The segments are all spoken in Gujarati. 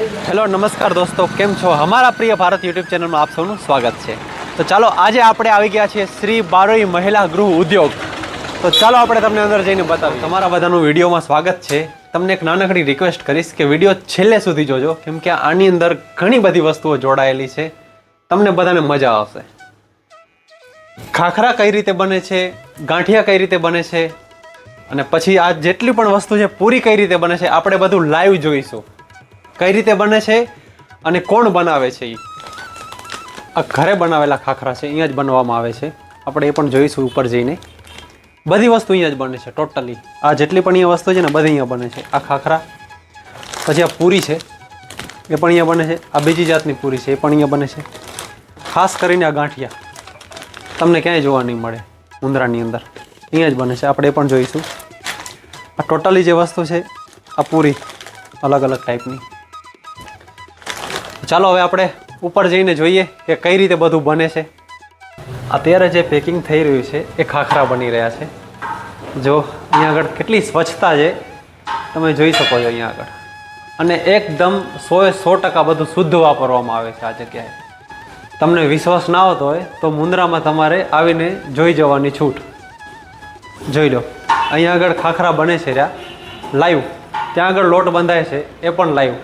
હેલો, નમસ્કાર દોસ્તો, કેમ છો? અમારા પ્રિય ભારત યુટ્યુબ ચેનલમાં આપ સૌનું સ્વાગત છે. તો ચાલો, આજે આપણે આવી ગયા છીએ શ્રી બારોઈ મહિલા ગૃહ ઉદ્યોગ. તો ચાલો, આપણે તમને અંદર જઈને બતાવીએ. તમારા બધાનું વિડીયોમાં સ્વાગત છે. તમને એક નાનકડી રિક્વેસ્ટ કરીશ કે વીડિયો છેલ્લે સુધી જોજો, કેમ કે આની અંદર ઘણી બધી વસ્તુઓ જોડાયેલી છે. તમને બધાને મજા આવશે. ખાખરા કઈ રીતે બને છે, ગાંઠિયા કઈ રીતે બને છે, અને પછી આ જેટલી પણ વસ્તુ છે, પૂરી કઈ રીતે બને છે, આપણે બધું લાઈવ જોઈશું. કઈ રીતે બને છે અને કોણ બનાવે છે એ આ ઘરે બનાવેલા ખાખરા છે, અહીંયા જ બનવામાં આવે છે. આપણે એ પણ જોઈશું ઉપર જઈને. બધી વસ્તુ અહીંયા જ બને છે, ટોટલી. આ જેટલી પણ અહીંયા વસ્તુ છે ને, બધી અહીંયા બને છે. આ ખાખરા, પછી આ પૂરી છે, એ પણ અહીંયા બને છે. આ બીજી જાતની પૂરી છે, એ પણ અહીંયા બને છે. ખાસ કરીને આ ગાંઠિયા. તમને ક્યાંય જોવા નહીં મળે, ઉંદરાની અંદર. અહીંયા જ બને છે, આપણે એ પણ જોઈશું. આ ટોટલી જે વસ્તુ છે, આ પૂરી અલગ અલગ ટાઈપની. ચાલો હવે આપણે ઉપર જઈને જોઈએ કે કઈ રીતે બધું બને છે. અત્યારે જે પેકિંગ થઈ રહ્યું છે એ ખાખરા બની રહ્યા છે. જો, અહીંયા આગળ કેટલી સ્વચ્છતા છે. તમે જોઈ શકો છો અહીંયા આગળ. અને એકદમ સોએ સો ટકા બધું શુદ્ધ વાપરવામાં આવે છે આ જગ્યાએ. તમને વિશ્વાસ ના આવતો હોય તો મુંદ્રામાં તમારે આવીને જોઈ જવાની છૂટ. જોઈ લો, અહીંયા આગળ ખાખરા બને છે રહ્યા. લાઈવ ત્યાં આગળ લોટ બંધાય છે, એ પણ લાઈવ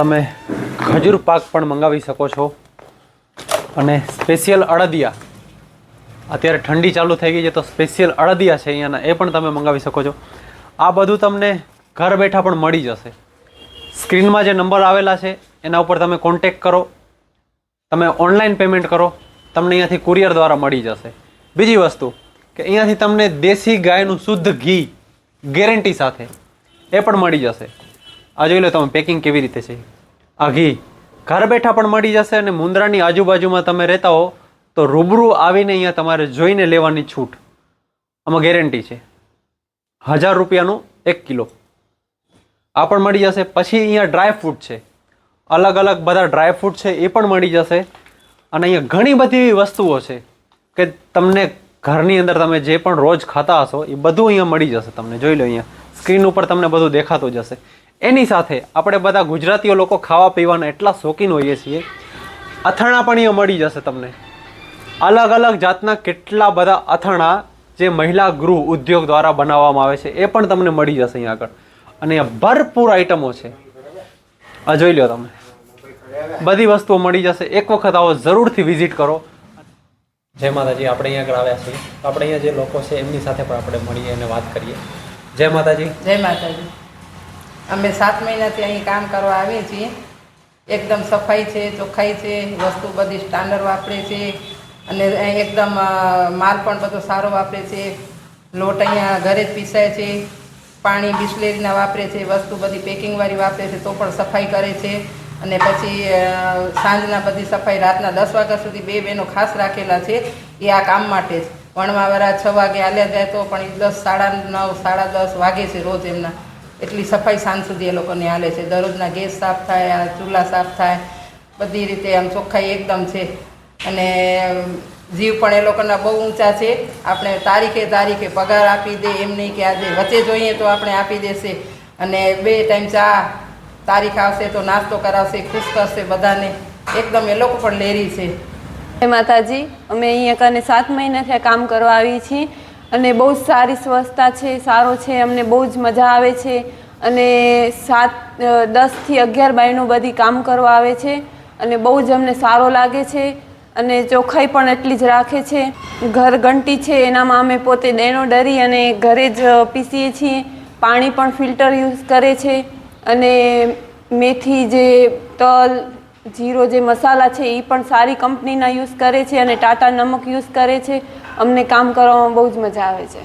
તમે ખજૂર પાક પણ મંગાવી શકો છો. અને સ્પેશિયલ અડદિયા. અત્યારે ઠંડી ચાલુ થઈ ગઈ છે તો સ્પેશિયલ અડદિયા છે અહીંયાના, એ પણ તમે મંગાવી શકો છો. આ બધું તમને ઘર બેઠા પણ મળી જશે. સ્ક્રીનમાં જે નંબર આવેલા છે, એના ઉપર તમે કોન્ટેક કરો. તમે ઓનલાઈન પેમેન્ટ કરો, તમને અહીંયાથી કુરિયર દ્વારા મળી જશે. બીજી વસ્તુ કે અહીંયાથી તમને દેશી ગાયનું શુદ્ધ ઘી ગેરંટી સાથે એ પણ મળી જશે. આ જોઈ લો તમે પેકિંગ કેવી રીતે છે? આ ઘી. ઘર બેઠા પણ મળી જશે અને મુંદ્રાની આજુબાજુમાં તમે રહેતા હો, તો રૂબરૂ આવીને અહીંયા તમારે જોઈને લેવાની છૂટ. આમાં ગેરંટી છે. હજાર રૂપિયાનું એક કિલો. આ પણ મળી જશે. પછી અહીંયા ડ્રાય ફ્રૂટ છે. અલગ અલગ બધા ડ્રાય ફ્રૂટ છે, એ પણ મળી જશે. અને અહીંયા ઘણી બધી એવી વસ્તુઓ છે કે તમને ઘરની અંદર તમે જે પણ રોજ ખાતા હશો, એ બધું અહીંયા મળી જશે તમને. જોઈ લો અહીંયા. સ્ક્રીન ઉપર તમને બધું દેખાતું જશે એની સાથે આપણે બધા ગુજરાતીઓ લોકો ખાવા પીવાના એટલા શોખીન હોઈએ છીએ. અથાણા પણ અહીંયા મળી જશે તમને. અલગ અલગ જાતના કેટલા બધા અથાણા જે મહિલા ગૃહ ઉદ્યોગ દ્વારા બનાવવામાં આવે છે એ પણ તમને મળી જશે અહીંયા આગળ. અને અહીંયા ભરપૂર આઈટમો છે. આ જોઈ લો તમે. બધી વસ્તુઓ મળી જશે. એક વખત આવો જરૂરથી વિઝિટ કરો. જય માતાજી, આપણે અહીંયા આગળ આવ્યા છીએ. આપણે અહીંયા જે લોકો છે એમની સાથે પણ આપણે મળીએ અને વાત કરીએ. જય માતાજી. જય માતાજી. અમે સાત મહિનાથી અહીં કામ કરવા આવીએ છીએ. એકદમ સફાઈ છે, ચોખ્ખાઈ છે, વસ્તુ બધી સ્ટાન્ડર્ડ વાપરે છે. અને એકદમ માલ પણ બધો સારો વાપરે છે. લોટ અહીંયા ઘરે જ પીસાય છે. પાણી બિસ્લેરીના વાપરે છે, વસ્તુ બધી પેકિંગવાળી વાપરે છે, તો પણ સફાઈ કરે છે. અને પછી સાંજના બધી સફાઈ રાતના દસ વાગ્યા સુધી બે બહેનો ખાસ રાખેલા છે, એ આ કામ માટે જ. વણવાવાળા છ વાગે હાલ્યા જાય તો પણ દસ, સાડા નવ, સાડા દસ વાગે છે રોજ એમના. એટલી સફાઈ સાંજ સુધી એ લોકોને હાલે છે. દરરોજના ગેસ સાફ થાય ચૂલા સાફ થાય, બધી રીતે આમ ચોખ્ખાઈ એકદમ છે. અને જીવ પણ એ લોકોના બહુ ઊંચા છે. આપણે તારીખે તારીખે પગાર આપી દે એમ નહીં કે આજે વચ્ચે જોઈએ તો આપણે આપી દેશે. અને બે ટાઈમ ચા તારીખ આવશે તો નાસ્તો કરાવશે, ખુશ કરશે બધાને. એકદમ એ લોકો પણ લેરી છે. માતાજી. અમે અહીંયા કને સાત મહિનાથી કામ કરવા આવી છીએ. અને બહુ જ સારી સ્વચ્છતા છે, સારો છે, અમને બહુ જ મજા આવે છે અને સાત દસથી અગિયાર બાયનું બધી કામ કરવા આવે છે અને બહુ જ અમને સારો લાગે છે અને ચોખ્ખાઈ પણ એટલી જ રાખે છે. ઘર ઘંટી છે, એનામાં અમે પોતે દેણો ડરી અને ઘરે જ પીસીએ છીએ. પાણી પણ ફિલ્ટર યુઝ કરે છે અને મેથી જે તલ, જીરો જે મસાલા છે એ પણ સારી કંપનીના યુઝ કરે છે અને ટાટા નમક યુઝ કરે છે. અમને કામ કરવામાં બહુ જ મજા આવે છે.